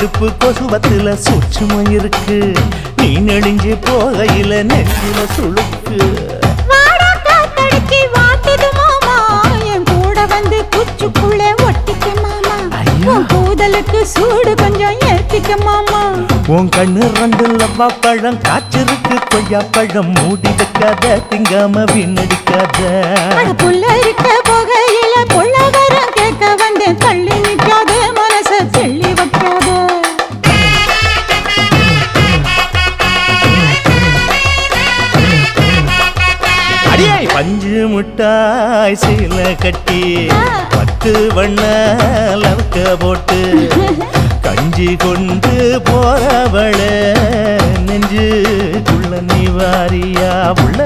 இடுப்பு கொசுவத்துல சூட்சுமம் இருக்கு. நீ நெளிஞ்சு போகையில நெஞ்சில கூதலுக்கு சூடு கொஞ்சம் ஏத்திக்க மாமா. உன் கண்ணு ரெண்டு லவ்வா பழம் காய்ச்சிருக்கு கொய்யா பழம். மூடி வைக்காத திங்காம வீணடிக்காத. புள்ள இருக்க அஞ்சு முட்டாய் சீல கட்டி பத்து வண்ண லவக்க போட்டு கஞ்சி கொண்டு போறவள நெஞ்சுக்குள்ள நீ நிவாரியா உள்ள?